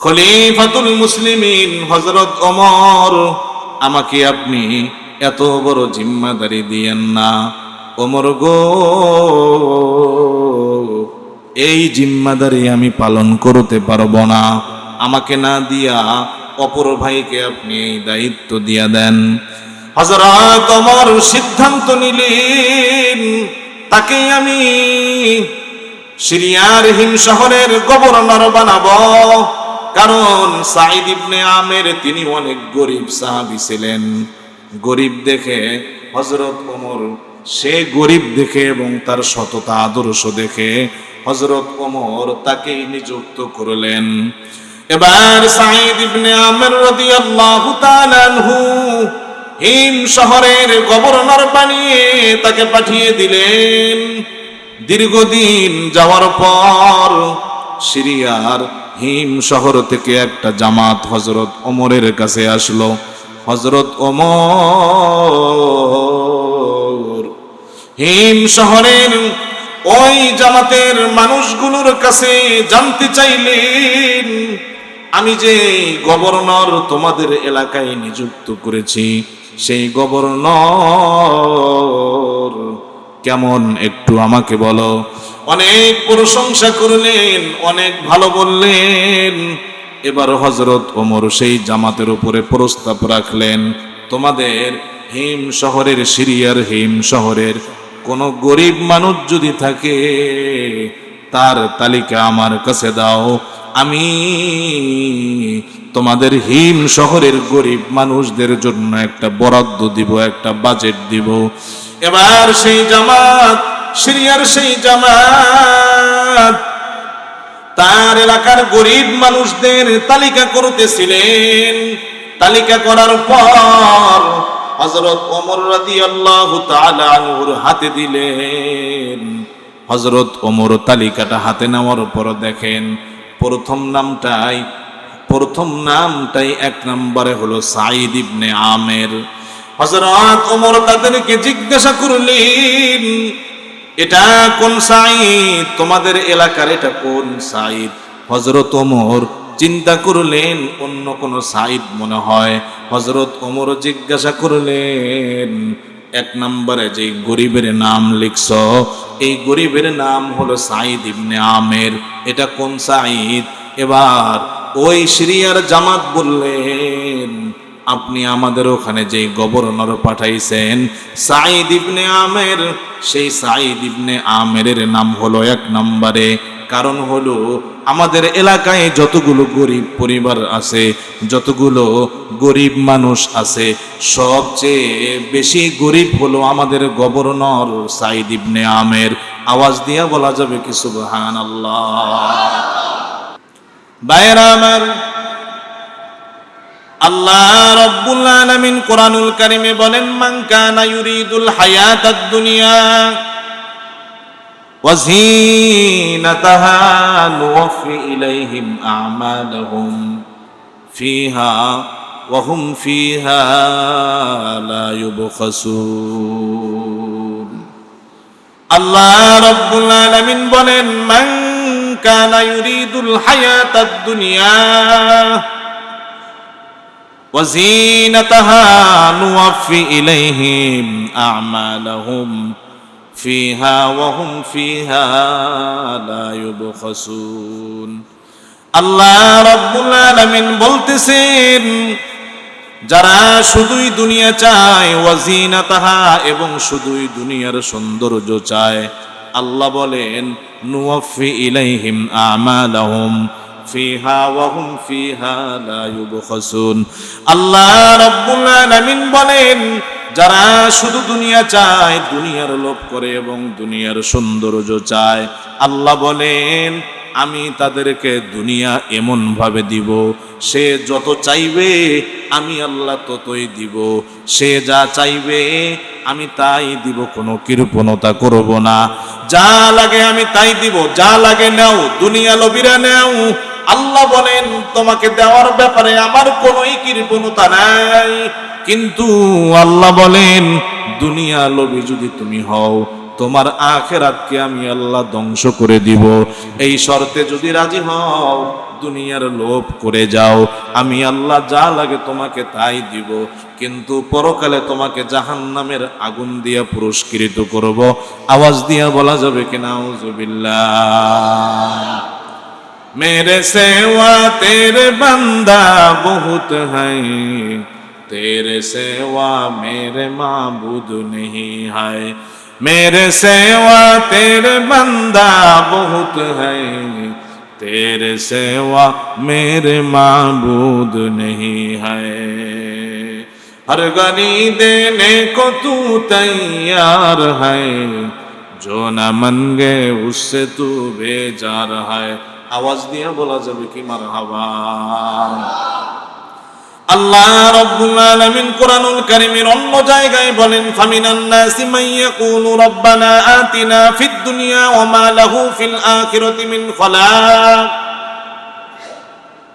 খলিফাতুল মুসলিমিন হজরত ওমর, আমাকে আপনি এত বড় জিম্মাদারি দিয়েন না। ওমর গো, এই জিম্মাদারি আমি পালন করতে পারব না। আমাকে না দিয়া অপর ভাইকে আপনি এই দায়িত্ব দিয়া দেন। হজরত ওমর সিদ্ধান্ত নিলেন, তাকে আমি সিরিয়ার হিম শহরের গভর্নর বানাবো। কারণ সাইদ ইবনে আমের তিনি অনেক গরিব সাহাবি ছিলেন। গরিব দেখে হজরত ওমর, সে গরিব দেখে এবং তার সততা, আদর্শ দেখে হজরত ওমর তাকে নিযুক্ত করলেন। এবার সাইদ ইবনে আমের রাদিয়াল্লাহু তাআলা আনহু হিম শহরের গভর্নর বানিয়ে তাকে পাঠিয়ে দিলেন। দীর্ঘদিন যাওয়ার পর সিরিয়ার হিম শহর থেকে একটা জামাত হজরত ওমরের কাছে আসলো। হজরত ওমর, হিম শহরের ওই জামাতের মানুষগুলোর কাছে জানতে চাইলেন, আমি যে গভর্নর তোমাদের এলাকায় নিযুক্ত করেছি, সেই গভর্নর কেমন একটু আমাকে বলো। অনেক প্রশংসা করলেন, অনেক ভালো বললেন। এবার হজরত ওমর সেই জামাতের উপরে প্রস্তাব রাখলেন, তোমাদের হিম শহরের সিরিয়ার হিম শহরের কোন গরিব মানুষ যদি থাকে, তার তালিকা আমার কাছে দাও। আমি তোমাদের হিম শহরের গরিব মানুষদের জন্য একটা বরাদ্দ দিব, একটা বাজেট দিব। এবার সেই জামাত, সিরিয়ার সেই জামাত, তার এলাকার গরিব মানুষদের তালিকা করতেছিলেন। তালিকা করার পর হজরত ওমর রাদিয়াল্লাহু তাআলা আনহুর হাতে দিলেন। হজরত ওমর তালিকাটা হাতে নেওয়ার পর দেখেন, প্রথম নামটাই প্রথম নামটাই এক নম্বরে হলো সাইদ ইবনে আমের। হজরত ওমর তাদেরকে জিজ্ঞাসা করলেন, এটা কোন সাইদ তোমাদের এলাকার এটা কোন সাইদ হজরত ওমর চিন্তা করলেন, অন্য কোন সাইদ মনে হয়। হজরত ওমর জিজ্ঞাসা করলেন, এক নম্বরে যে গরিবের নাম লিখছ, এই গরিবের নাম হলো সাইদ ইবনে আমের। এটা কোন সাইদ এবার ওই সিরিয়ার জামাত বললেন আপনি আমাদের ওখানে যে গভর্নর পাঠাইছেন সাইদ ইবনে আমের। সেই সাইদ ইবনে আমের নাম হলো এক নম্বরে। কারণ হলো, আমাদের এলাকায় যতগুলো গরিব পরিবার আছে, যতগুলো গরিব মানুষ আছে, সবচেয়ে বেশি গরিব হলো আমাদের গভর্নর সাইদ ইবনে আমের। আওয়াজ দিয়া বলা যাবে কি সুবহান আল্লাহ বাইরা আমার আল্লাহ রব্বুল আলামিন কোরআনুল কারিমে বলেন মান কানা ইউরিদুল হায়াতাদ দুনিয়া وزينتها نوفي إليهم أعمالهم فيها وهم فيها لا يبخسون আল্লাহ রব্বুল আলামিন বলেন মান কানা ইউরিদুল হায়াতাদ দুনিয়া وزينتها نوفي إليهم أعمالهم فيها وهم فيها لا يبخسون আল্লাহ রব্বুল আলামিন বলতেছেন যারা শুধুই দুনিয়া চায় ওয়াজিনাতাহা এবং শুধুই দুনিয়ার সৌন্দর্য চায় আল্লাহ বলেন নুওয়াফি ইলাইহিম আমালাহুম ফিহা ওয়াহুম ফিহা লা ইউবখাসুন। আল্লাহ রাব্বুল আলামিন বলেন, যারা শুধু দুনিয়া চায়, দুনিয়ার লোভ করে এবং দুনিয়ার সৌন্দর্য চায়, আল্লাহ বলেন, আমি তাদেরকে দুনিয়া এমন ভাবে দিব, সে যত চাইবে, আমি আল্লাহ ততই দিব। সে যা চাইবে, আমি তাই দিব, কোনো কৃপণতা করব না। যা লাগে আমি তাই দিব, যা লাগে নাও, দুনিয়া লবিরা নাও আল্লাহ বলেন, তোমাকে দেওয়ার ব্যাপারে আমার কোনোই কৃপণতা নাই। কিন্তু আল্লাহ বলেন, দুনিয়া লোভী যদি তুমি হও, তোমার আখেরাতকে আমি আল্লাহ ধ্বংস করে দিব। এই শর্তে যদি রাজি হও, দুনিয়ার লোভ করে যাও। আমি আল্লাহ যা লাগে তোমাকে তাই দিব। কিন্তু পরকালে তোমাকে জাহান্নামের আগুন দিয়া পুরস্কৃত করব। আওয়াজ দিয়া বলা যাবে কিনা? আউযুবিল্লাহ मेरे सेवा तेरे बंदा बहुत है। तेरे सेवा मेरे माबूद नहीं है। मेरे सेवा तेरे बंदा बहुत है। तेरे सेवा मेरे माबूद नहीं है। हर गनी देने को तू तैयार है। जो न मन गए उससे तू बेजार है। আওয়াজ দিয়ে বলা যাবে কি মার আল্লাহ রব্বুল আলামিন কোরআনুল কারীমের অন্য জায়গায় বলেন, ফামিনান নাসি রব্বানা আতিনা ফিদ দুনিয়া ওয়া মা লাহু ফিল আখিরাতি মিন খালাক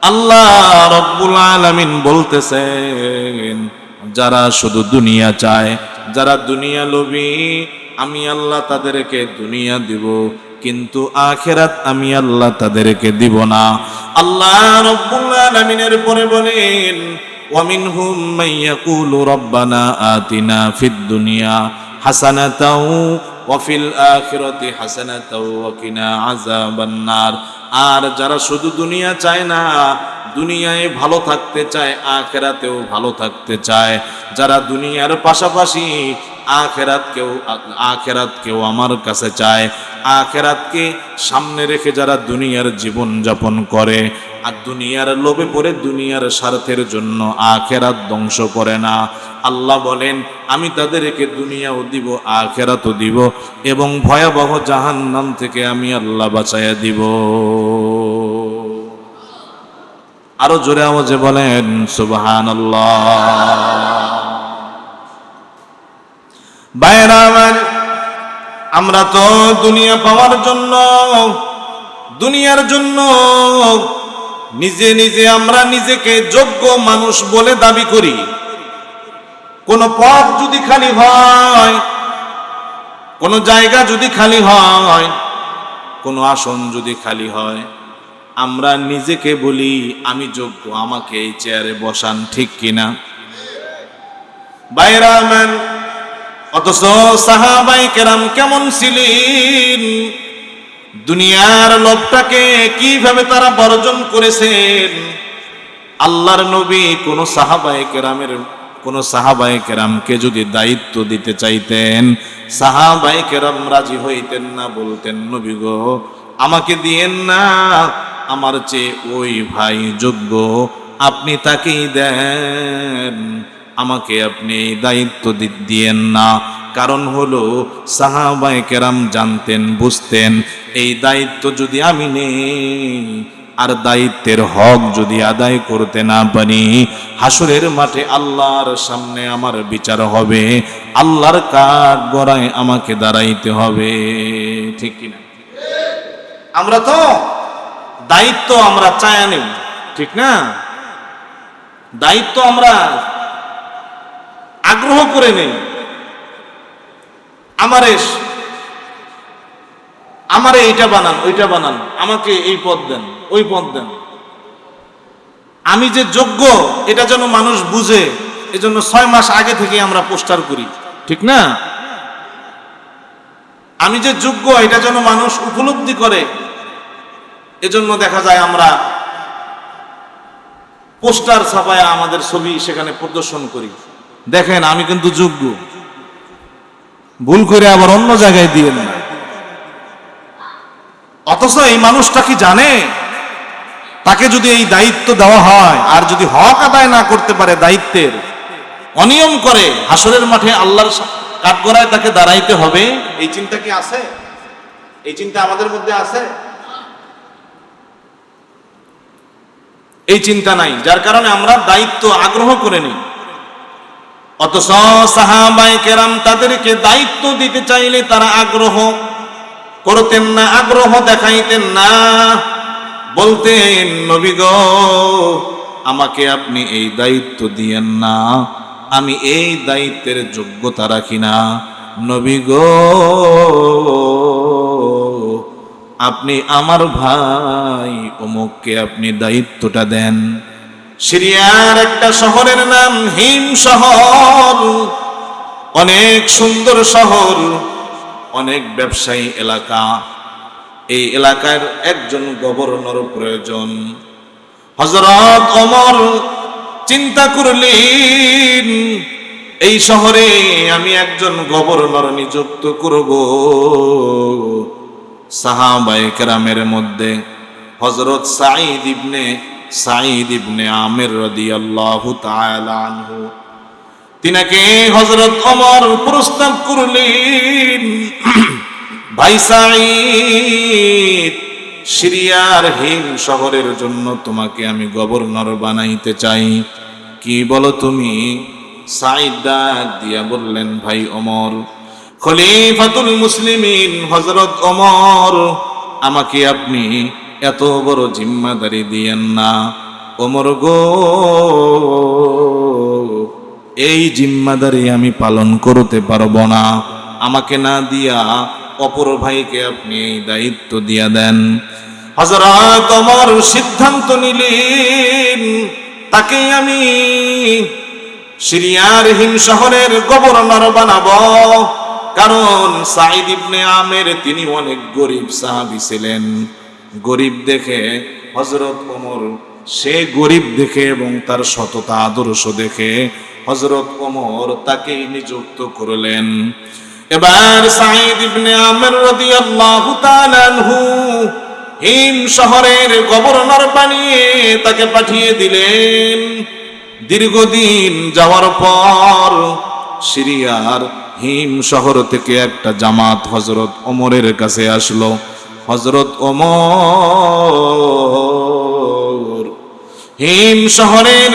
আল্লাহ রব্বুল আলামিন বলতেছেন, যারা শুধু দুনিয়া চায়, যারা দুনিয়া লোভী, আমি আল্লাহ তাদেরকে দুনিয়া দিব। কিন্তু আখেরাত আমি আল্লাহ তাদেরকে দিব না আল্লাহ রব্বুল আলামিনের পরে বলেন ومنهم من يقول ربنا آتنا في الدنيا حسنة وفي الآخرة حسنة وقنا عذاب النار আর যারা শুধু দুনিয়া চায় না দুনিয়ায় ভালো থাকতে চায় আখেরাতেও ভালো থাকতে চায় যারা দুনিয়ার পাশাপাশি আখেরাতকেও আখেরাতকেও আমার কাছে চায়। আখেরাতকে সামনে রেখে যারা দুনিয়ার জীবন যাপন করে, আর দুনিয়ার লোভে পড়ে দুনিয়ার স্বার্থের জন্য আখেরাত ধ্বংস করে না। আল্লাহ বলেন, আমি তাদেরকে দুনিয়াও দিব, আখেরাতও দিব এবং ভয়াবহ জাহান নাম থেকে আমি আল্লাহ বাঁচাইয়া দিব। আরও জোরে আওয়াজে বলেন সুবহান বাইরা আমার তো দুনিয়া পাওয়ার জন্য, দুনিয়ার জন্য নিজে নিজে আমরা নিজেকে যোগ্য মানুষ বলে দাবি করি। কোন পথ যদি খালি হয়, কোন জায়গা যদি খালি হয়, কোন আসন যদি খালি হয়, আমরা নিজেকে বলি, আমি যোগ্য, আমাকে এই চেয়ারে বসান ঠিক কিনা? বাইরামান অথচ সাহাবাই কেরাম কেমন ছিলেন? দুনিয়ার লোভটাকে কীভাবে তারা বর্জন করেছেন? আল্লাহর নবী কোন সাহাবাই কেরামের, কোন সাহাবাই কেরামকে যদি দায়িত্ব দিতে চাইতেন, সাহাবাই কেরাম রাজি হইতেন না, বলতেন, নবী গো, আমাকে দিয়েন না, আমার চেয়ে ওই ভাই যোগ্য, আপনি তাকেই দেন। আমাকে আপনি দায়িত্ব দিয়েন না। কারণ হলো সাহাবাই কেরাম জানতেন, বুঝতেন, এই দায়িত্ব যদি আমি নেই, আর দায়িত্বের হক যদি আদায় করতে না পারি, হাসুরের মাঠে আল্লাহর সামনে আমার বিচার হবে, আল্লাহর কাঠ গড়ায় আমাকে দাঁড়াইতে হবে। ঠিক কিনা? আমরা তো দায়িত্ব আমরা চায়া নেব। ঠিক না? দায়িত্ব আমরা আগ্রহ করে নেই। আমারে আমারে এইটা বানান, ওইটা বানান, আমাকে এই পদ দেন, ওই পদ দেন। আমি যে যোগ্য, এটা যেন মানুষ বুঝে, এজন্য ছয় মাস আগে থেকে আমরা পোস্টার করি। ঠিক না? আমি যে যোগ্য, এটা যেন মানুষ উপলব্ধি করে, এজন্য দেখা যায় আমরা পোস্টার ছাপায় আমাদের ছবি সেখানে প্রদর্শন করি। দেখেন, আমি কিন্তু যোগ্য। ভুল করে আবার অন্য জায়গায় দিয়ে না অথচ এই মানুষটা কি জানে? তাকে যদি এই দায়িত্ব দেওয়া হয়, আর যদি হক আদায় না করতে পারে দায়িত্বের, অনিয়ম করে হাসরের মাঠে আল্লাহর কাঠগড়ায় তাকে দাঁড়াইতে হবে, এই চিন্তা কি আছে? এই চিন্তা আমাদের মধ্যে আছে? এই চিন্তা নাই, যার কারণে আমরা দায়িত্ব আগ্রহ করে নিই। অথচ সাহাবাই কেরাম তাদেরকে দায়িত্ব দিতে চাইলে তারা আগ্রহ করতেন না, আগ্রহ দেখাইতেন না। বলতেন, নবী গো, আমাকে আপনি এই দায়িত্ব দিয়েন না, আমি এই দায়িত্বের যোগ্যতা রাখি না। নবী গো, আপনি আমার ভাই, অমুককে আপনি দায়িত্বটা দেন। সিরিয়ার একটা শহরের নাম হিম শহর। অনেক সুন্দর শহর, অনেক ব্যবসায়ী এলাকা। এই এলাকার একজন গভর্নর প্রয়োজন। হজরত অমর চিন্তা করলেন, এই শহরে আমি একজন গভর্নর নিযুক্ত করব। সাহাবায়ে কেরামের মধ্যে হজরত সাঈদ ইবনে সাঈদ ইবনে আমির রাদিয়াল্লাহু তাআলা আনহু। তিনাকে হজরত অমর প্রস্তাব করলেন, ভাই সাঈদ, সিরিয়ার হিম শহরের জন্য তোমাকে আমি গভর্নর বানাইতে চাই। কি বলো তুমি? সাঈদ ডাক দিয়া বললেন, ভাই অমর খলিফাতুল মুসলিমিন হজরত অমর আমাকে আপনি এত বড় জিম্মাদারি দিয়েন না। ওমর গো, এই জিম্মাদারি আমি পালন করতে পারব না। আমাকে না দিয়া অপর ভাইকে আপনি এই দায়িত্ব দিয়া দেন। হজরত অমর সিদ্ধান্ত নিলেন, তাকে আমি সিরিয়ার হিম শহরের গভর্নর বানাবো। কারণ সাইদ ইবনে আমের তিনি অনেক গরিব সাহাবি ছিলেন। গরিব দেখে হজরত ওমর, সে গরিব দেখে এবং তার সততা আদর্শ দেখে হজরত ওমর তাকে নিযুক্ত করলেন। এবার সাইদ ইবনে আমের রাদিয়াল্লাহু তাআলা আনহু হিম শহরের গভর্নর বানিয়ে তাকে পাঠিয়ে দিলেন। দীর্ঘদিন যাওয়ার পর সিরিয়ার হিম শহর থেকে একটা জামাত হজরত ওমরের কাছে আসলো। হজরত ওমর হিম শহরের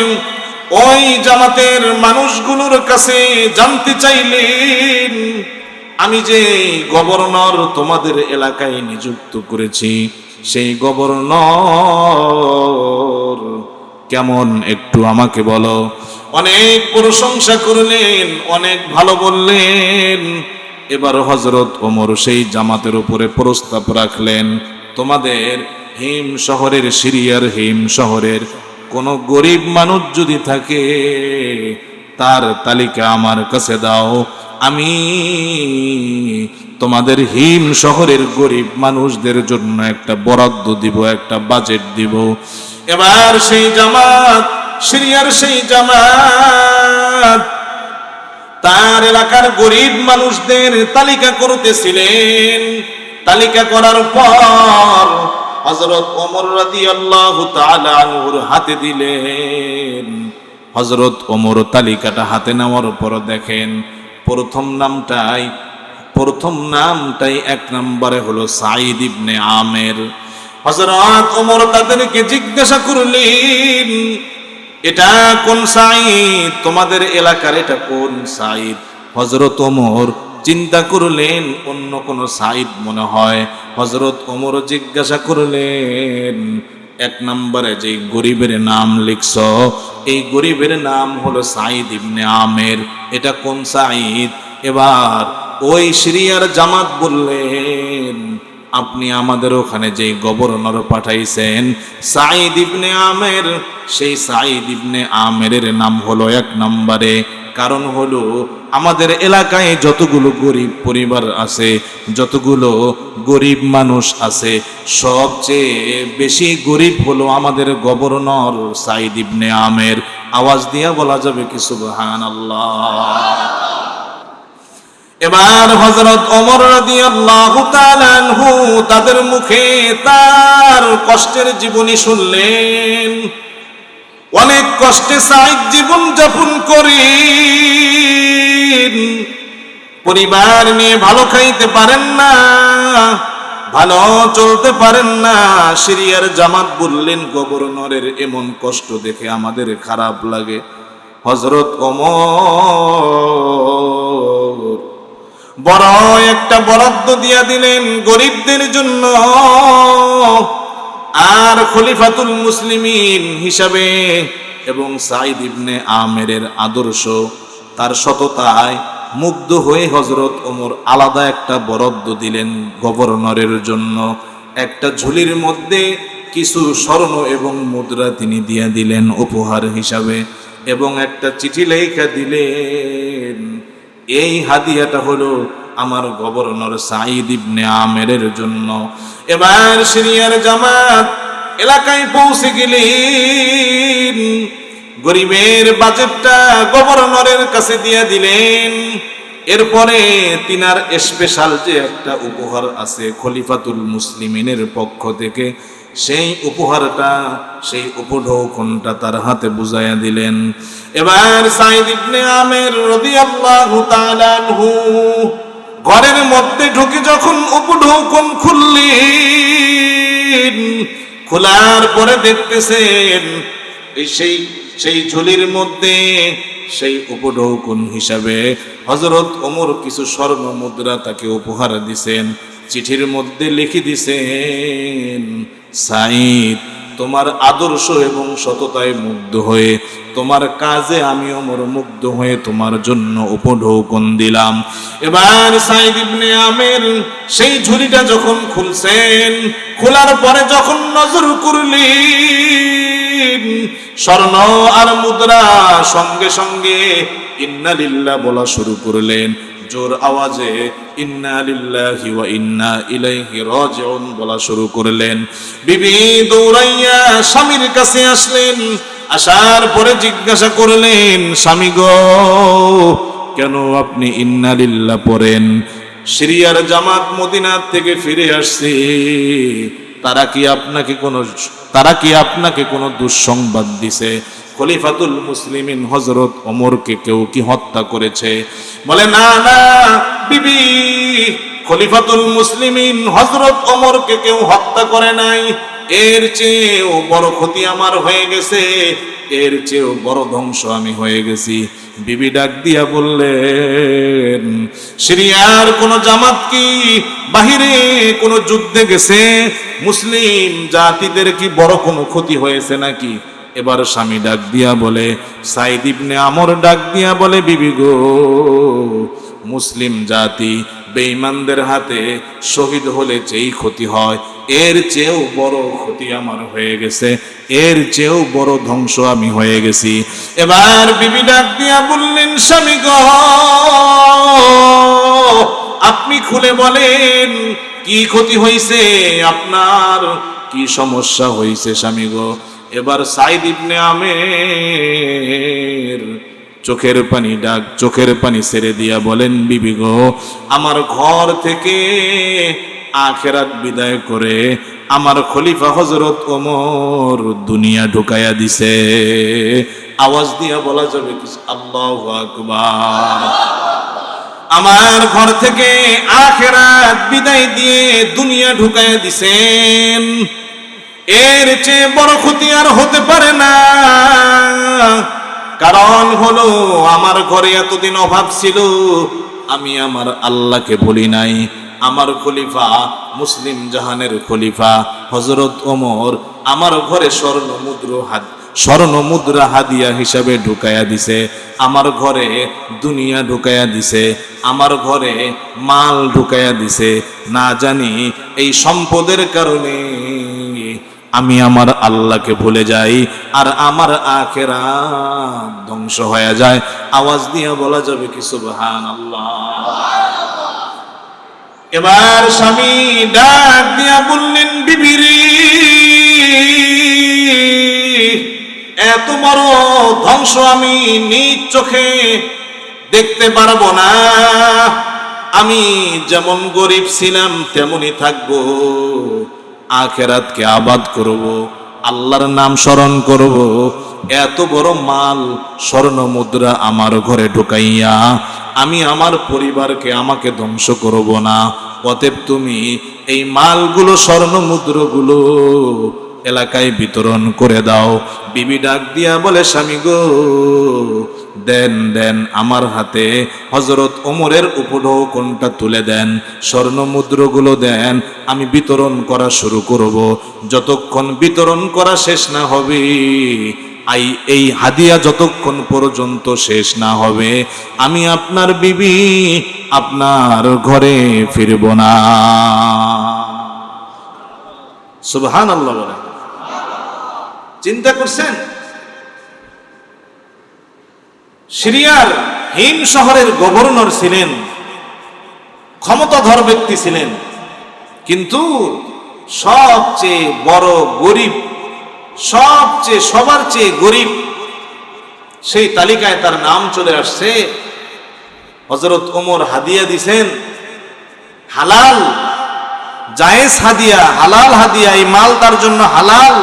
ওই জামাতের মানুষগুলোর কাছে জানতে চাইলেন, আমি যে গভর্নর তোমাদের এলাকায় নিযুক্ত করেছি, সেই গভর্নর কেমন একটু আমাকে বলো? অনেক প্রশংসা করলেন, অনেক ভালো বললেন। এবার হজরত ওমর সেই জামাতের উপরে প্রস্তাব রাখলেন, তোমাদের হিম শহরের সিরিয়ার হিম শহরের কোনো গরিব মানুষ যদি থাকে, তার তালিকা আমার কাছে দাও। আমি তোমাদের হিম শহরের গরিব মানুষদের জন্য একটা বরাদ্দ দিব, একটা বাজেট দিব। এবার সেই জামাত সিরিয়ার সেই জামাত। তার এলাকার গরিব মানুষদের তালিকা করতেছিলেন। তালিকা করার পর হজরত ওমর রাদিয়াল্লাহু তাআলা আনহুর হাতে দিলেন। হজরত ওমর তালিকাটা হাতে নেওয়ার পর দেখেন, প্রথম নামটাই প্রথম নামটাই এক নম্বরে হলো সাঈদ ইবনে আমের। হজরত ওমর তাদেরকে জিজ্ঞাসা করলেন এটা কোন সাঈদ? তোমাদের এলাকার এটা কোন সাঈদ? হজরত ওমর চিন্তা করলেন, অন্য কোন সাইড মনে হয়? হজরত ওমর জিজ্ঞাসা করলেন, এক নম্বরে যে গরিবের নাম লিখছ, এই গরিবের নাম হলো সাইদ ইবনে আমের। এটা কোন সাইদ এবার ওই সিরিয়ার জামাত বললেন আপনি আমাদের ওখানে যে গভর্নর পাঠাইছেন সাইদ ইবনে আমের। সেই সাইদ ইবনে আমেরের নাম হলো এক নম্বরে। কারণ হলো, আমাদের এলাকায় যতগুলো গরিব পরিবার আছে, যতগুলো গরিব মানুষ আছে, সবচেয়ে বেশি গরিব হলো আমাদের গভর্নর সাইদ ইবনে আমের। আওয়াজ দিয়া বলা যাবে কি সুবহান আল্লাহ এবার হজরত অমর আনহু তাদের মুখে তার কষ্টের জীবনী শুনলেন। অনেক কষ্টে সাইদ জীবন যাপন করি পরিবার নিয়ে ভালো খাইতে পারেন না, ভালো চলতে পারেন না। সিরিয়ার জামাত বললেন গভর্নরের এমন কষ্ট দেখে আমাদের খারাপ লাগে। হজরত ওমর বড় একটা বরাদ্দ দিয়া দিলেন গরিবদের জন্য। আর খলিফাতুল মুসলিমিন হিসাবে এবং সাইদ ইবনে আমেরের আদর্শ, তার সততায় মুগ্ধ হয়ে হজরত ওমর আলাদা একটা বরাদ্দ দিলেন গভর্নরের জন্য। একটা ঝুলির মধ্যে কিছু স্বর্ণ এবং মুদ্রা তিনি দিয়ে দিলেন উপহার হিসাবে এবং একটা চিঠি লেখা দিলেন এই হাদিয়াটা হলো আমার গভর্নর সাঈদ ইবনে আমেরের জন্য। এবার সিরিয়ার জামাত এলাকায় পৌঁছে গেলেন। গরিবের বাজেটটা গভর্নরের কাছে দিয়ে দিলেন। এরপরে তিনার স্পেশাল যে একটা উপহার আছে খলিফাতুল মুসলিমিনের পক্ষ থেকে সেই উপহারটা, সেই উপঢৌকনটা তার হাতে বুঝাইয়া দিলেন। এবার সাইদ ইবনে আমের রাদিয়াল্লাহু তাআলা আনহু ঘরের মধ্যে ঢুকে যখন উপঢৌকন খুললেন, খোলার পরে দেখতেছেন এই সেই সেই ঝুলির মধ্যে সেই উপঢৌকন হিসাবে হজরত ওমর কিছু স্বর্ণ মুদ্রা তাকে উপহার দিছেন, চিঠির মধ্যে লিখে দিছেন সাইদ তোমার আদর্শ এবং সততায় মুগ্ধ হয়ে, তোমার কাজে আমি অমর মুগ্ধ হয়ে তোমার জন্য উপঢৌকন দিলাম। এবার সাইদ ইবনে আমের সেই ঝুলিটা যখন খুলছেন, খোলার পরে যখন নজর করলেন, স্বর্ণ আর মুদ্রা সঙ্গে সঙ্গে ইন্নালিল্লা বলা শুরু করলেন। জোর আওয়াজে, ইন্না লিল্লাহি ওয়া ইন্না ইলাইহি রাজিউন বলা শুরু করলেন। বিবি দৌড়াইয়া স্বামীর কাছে আসলেন। আসার পরে জিজ্ঞাসা করলেন, স্বামী গো, কেন আপনি ইন্না লিল্লাহ পড়েন? সিরিয়ার জামাত মদিনার থেকে ফিরে আসছে। তারা কি আপনাকে কোনো, তারা কি আপনাকে কোনো দুঃসংবাদ দিছে? খলিফাতুল মুসলিমিন হজরত ওমরকে কেউ কি হত্যা করেছে? বলে, না না, বিবি, খলিফাতুল মুসলিমিন হজরত ওমরকে কেউ হত্যা করে নাই। এর চেয়েও বড় ক্ষতি আমার হয়ে গেছে। এর চেয়েও বড় ধ্বংস আমি হয়ে গেছি। বিবি ডাক দিয়া বললেন, সিরিয়ার কোন জামাত কি বাহিরে কোন যুদ্ধে গেছে? মুসলিম জাতিদের কি বড় কোনো ক্ষতি হয়েছে নাকি? এবার স্বামী ডাক দিয়া বলে, সাইদ ইবনে আমর ডাক দিয়া বলে, বিবি গো, মুসলিম জাতি বেঈমানদের হাতে শহীদ হলে যেই ক্ষতি হয়, এর চেয়েও বড় ক্ষতি আমার হয়ে গেছে, এর চেয়েও বড় ধ্বংস আমি হয়ে গেছি। এবার বিবি ডাক দিয়া বললেন, স্বামী গো, আপনি খুলে বলেন, কি ক্ষতি হয়েছে আপনার কি সমস্যা হয়েছে স্বামী গো? এবার সাইদ ইবনে আমের চোখের পানি ডাক, চোখের পানি ছেড়ে দিয়া বলেন, বিবি গো, আমার ঘর থেকে আখেরাত বিদায় করে আমার খলিফা হজরত ওমর দুনিয়া ঢুকাইয়া দিছে। আওয়াজ দিয়া বলা যাবে আল্লাহ আকবার। আমার ঘর থেকে আখেরাত বিদায় দিয়ে দুনিয়া ঢুকাইয়া দিছেন। এর চেয়ে বড় ক্ষতি আর হতে পারে না। কারণ হলো, আমার ঘরে এতদিন অভাব ছিল, আমি আমার আল্লাহকে বলি নাই। আমার খলিফা মুসলিম জাহানের খলিফা হজরত ওমর আমার ঘরে স্বর্ণ মুদ্র হাত, স্বর্ণ মুদ্রা হাদিয়া হিসাবে ঢুকাইয়া দিছে। আমার ঘরে দুনিয়া ঢুকাইয়া দিছে, আমার ঘরে মাল ঢুকাইয়া দিছে। না জানি এই সম্পদের কারণে আমি আমার আল্লাহকে ভুলে যাই আর আমার আখেরা ধ্বংস হয়ে যায়। আওয়াজ দিয়ে বলা যাবে কি সুবহান আল্লাহ এবার স্বামী ডাক দিয়া বললেন বিবিরি এত বড় ধ্বংস আমি নিজ চোখে দেখতে পারব না। আমি যেমন গরিব ছিলাম তেমনই থাকব। আখেরাতকে আবাদ করব, আল্লাহর নাম স্মরণ করব। এত বড় মাল, স্বর্ণ মুদ্রা আমার ঘরে ঢুকাইয়া আমি আমার পরিবারকে আমাকে ধ্বংস করব না। অতএব তুমি এই মালগুলো, স্বর্ণ মুদ্রগুলো এলাকায় বিতরণ করে দাও। বিবি ডাক দিয়া বলে, স্বামী গো দেন দেন আমার হাতে। হজরত ওমরের উপঢৌকনটা তুলে দেন স্বর্ণ মুদ্রগুলো দেন, আমি বিতরণ করা শুরু করব। যতক্ষণ বিতরণ করা শেষ না হবে, আই, এই হাদিয়া যতক্ষণ পর্যন্ত শেষ না হবে, আমি আপনার বিবি আপনার ঘরে ফিরব না। সুবহান আল্লাহ চিন্তা করছেন? সিরিয়ার হিম শহরের গভর্নর ছিলেন, ক্ষমতাধর ব্যক্তি ছিলেন, কিন্তু সবচেয়ে বড় গরিব, সবচেয়ে সবার চেয়ে গরিব, সেই তালিকায় তার নাম চলে আসছে। হজরত ওমর হাদিয়া দিছেন, হালাল, জায়েজ হাদিয়া, হালাল হাদিয়া, এই মাল তার জন্য হালাল।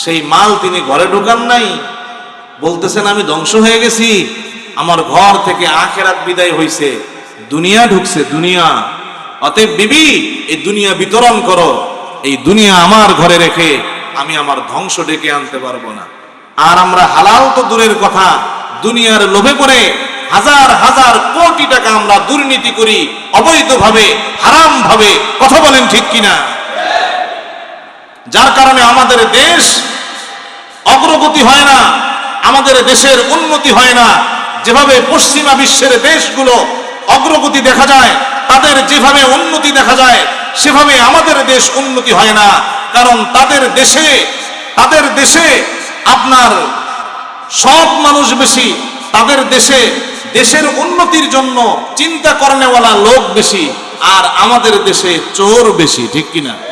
সেই মাল তিনি ঘরে ঢোকান নাই বলতেছেন, আমি ধ্বংস হয়ে গেছি। আমার ঘর থেকে আখেরাত বিদায় হইছে। দুনিয়া ঢুকছে, দুনিয়া। অতএব বিবি, এই দুনিয়া বিতরণ করো। এই দুনিয়া আমার ঘরে রেখে আমি আমার ধ্বংস ডেকে আনতে পারব না। আর আমরা হালাল তো দূরের কথা। দুনিয়ার লোভে পড়ে হাজার হাজার কোটি টাকা আমরা দুর্নীতি করি, অবৈধভাবে হারাম ভাবে কথা বলেন ঠিক কিনা? যার কারণে আমাদের দেশ অগ্রগতি হয় না। আমাদের দেশের উন্নতি হয় না। যেভাবে পশ্চিমা বিশ্বের দেশগুলো অগ্রগতি দেখা যায়, তাদের যেভাবে উন্নতি দেখা যায়, সেভাবে আমাদের দেশ উন্নতি হয় না। কারণ তাদের দেশে তাদের দেশে আপনার সব মানুষ বেশি, তাদের দেশে, দেশের উন্নতির জন্য চিন্তা করেনেওয়ালা লোক বেশি, আর আমাদের দেশে চোর বেশি, ঠিক কিনা?